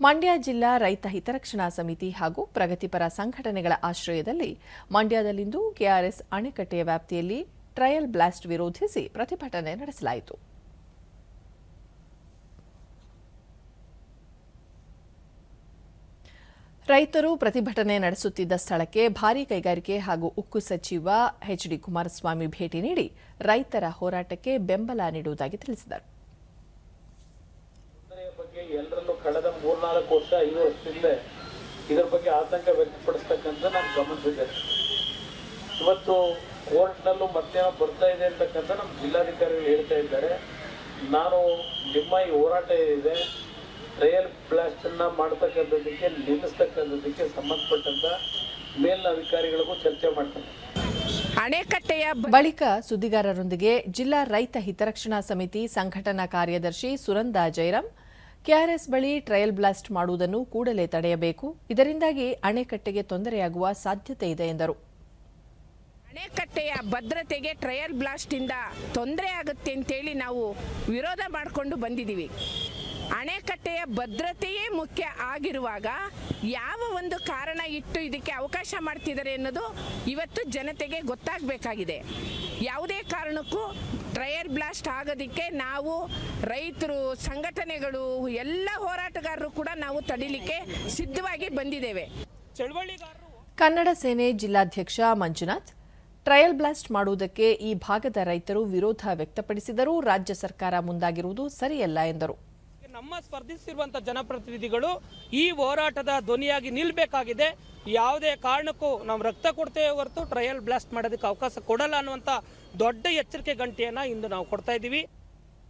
ಮಂಡ್ಯ ಜಿಲ್ಲಾ ರೈತ ಹಿತರಕ್ಷಣಾ ಸಮಿತಿ ಹಾಗೂ ಪ್ರಗತಿಪರ ಸಂಘಟನೆಗಳ ಆಶ್ರಯದಲ್ಲಿ ಮಂಡ್ಯದಲ್ಲಿಂದು ಕೆಆರ್ಎಸ್ ಅಣೆಕಟ್ಟೆಯ ವ್ಯಾಪ್ತಿಯಲ್ಲಿ ಟ್ರಯಲ್ ಬ್ಲಾಸ್ಟ್ ವಿರೋಧಿಸಿ ಪ್ರತಿಭಟನೆ ನಡೆಸಲಾಯಿತು. ರೈತರು ಪ್ರತಿಭಟನೆ ನಡೆಸುತ್ತಿದ್ದ ಸ್ಥಳಕ್ಕೆ ಭಾರೀ ಕೈಗಾರಿಕೆ ಹಾಗೂ ಉಕ್ಕು ಸಚಿವ ಎಚ್ಡಿ ಕುಮಾರಸ್ವಾಮಿ ಭೇಟಿ ನೀಡಿ ರೈತರ ಹೋರಾಟಕ್ಕೆ ಬೆಂಬಲ ನೀಡುವುದಾಗಿ ತಿಳಿಸಿದರು. ಮೂರ್ನಾಲ್ಕು ವರ್ಷ ಐದು ವರ್ಷದಿಂದ ಇದರ ಬಗ್ಗೆ ಆತಂಕ ವ್ಯಕ್ತಪಡಿಸ್ತಕ್ಕಂಥ ನಾನು ಗಮನಿಸಿದೆ ಇವತ್ತು ಕೋರ್ಟ್ನಲ್ಲೂ ಮಧ್ಯಾಹ್ನ ಬರ್ತಾ ಇದೆ ಅಂತಕ್ಕಂಥ ನಮ್ಮ ಜಿಲ್ಲಾಧಿಕಾರಿಗಳು ಹೇಳ್ತಾ ಇದ್ದಾರೆ. ನಾನು ನಿಮ್ಮ ಈ ಹೋರಾಟ ಏನಿದೆ ಟ್ರಯಲ್ ಬ್ಲಾಸ್ಟನ್ನು ಮಾಡ್ತಕ್ಕಂಥದ್ದಕ್ಕೆ, ನಿಲ್ಲಿಸ್ತಕ್ಕಂಥದ್ದಕ್ಕೆ ಸಂಬಂಧಪಟ್ಟಂಥ ಮೇಲಿನ ಅಧಿಕಾರಿಗಳಿಗೂ ಚರ್ಚೆ ಮಾಡ್ತೇನೆ. ಅಣೆಕಟ್ಟೆಯ ಬಳಿಕ ಸುದ್ದಿಗಾರರೊಂದಿಗೆ ಜಿಲ್ಲಾ ರೈತ ಹಿತರಕ್ಷಣಾ ಸಮಿತಿ ಸಂಘಟನಾ ಕಾರ್ಯದರ್ಶಿ ಸುರಂದ ಜೈರಾಮ್ ಕೆಆರ್ಎಸ್ ಬಳಿ ಟ್ರಯಲ್ ಬ್ಲಾಸ್ಟ್ ಮಾಡುವುದನ್ನು ಕೂಡಲೇ ತಡೆಯಬೇಕು. ಇದರಿಂದಾಗಿ ಅಣೆಕಟ್ಟೆಗೆ ತೊಂದರೆಯಾಗುವ ಸಾಧ್ಯತೆ ಇದೆ, ಎಂದರು. ಅಣೆಕಟ್ಟೆಯ ಭದ್ರತೆಗೆ ಟ್ರಯಲ್ ಬ್ಲಾಸ್ಟಿಂದ ತೊಂದರೆ ಆಗುತ್ತೆ ಅಂತೇಳಿ ನಾವು ವಿರೋಧ ಮಾಡಿಕೊಂಡು ಬಂದಿದ್ದೀವಿ. ಅಣೆಕಟ್ಟೆಯ ಭದ್ರತೆಯೇ ಮುಖ್ಯ ಆಗಿರುವಾಗ ಯಾವ ಒಂದು ಕಾರಣ ಇಟ್ಟು ಇದಕ್ಕೆ ಅವಕಾಶ ಮಾಡ್ತಿದ್ದಾರೆ ಅನ್ನೋದು ಇವತ್ತು ಜನತೆಗೆ ಗೊತ್ತಾಗಬೇಕಾಗಿದೆ. ಯಾವುದೇ ಕಾರಣಕ್ಕೂ ಟ್ರಯಲ್ ಬ್ಲಾಸ್ಟ್ ಆಗೋದಕ್ಕೆ ನಾವು ರೈತರು ಸಂಘಟನೆಗಳು ಎಲ್ಲ ಹೋರಾಟಗಾರರು ಕೂಡ ನಾವು ತಡಿಲಿಕ್ಕೆ ಸಿದ್ಧವಾಗಿ ಬಂದಿದ್ದೇವೆ. ಕನ್ನಡ ಸೇನೆ ಜಿಲ್ಲಾಧ್ಯಕ್ಷ ಮಂಜುನಾಥ್ ಟ್ರಯಲ್ ಬ್ಲಾಸ್ಟ್ ಮಾಡುವುದಕ್ಕೆ ಈ ಭಾಗದ ರೈತರು ವಿರೋಧ ವ್ಯಕ್ತಪಡಿಸಿದರೂ ರಾಜ್ಯ ಸರ್ಕಾರ ಮುಂದಾಗಿರುವುದು ಸರಿಯಲ್ಲ ಎಂದರು. ನಮ್ಮ ಸ್ಪರ್ಧಿಸಿರುವಂಥ ಜನಪ್ರತಿನಿಧಿಗಳು ಈ ಹೋರಾಟದ ಧ್ವನಿಯಾಗಿ ನಿಲ್ಲಬೇಕಾಗಿದೆ ಯಾವುದೇ ಕಾರಣಕ್ಕೂ ನಾವು ರಕ್ತ ಕೊಡ್ತೇವೆ ಹೊರತು ಟ್ರಯಲ್ ಬ್ಲಾಸ್ಟ್ ಮಾಡೋದಕ್ಕೆ ಅವಕಾಶ ಕೊಡಲ್ಲ ಅನ್ನುವಂತ ದೊಡ್ಡ ಎಚ್ಚರಿಕೆ ಗಂಟೆಯನ್ನ ಇಂದು ನಾವು ಕೊಡ್ತಾ ಇದ್ದೀವಿ.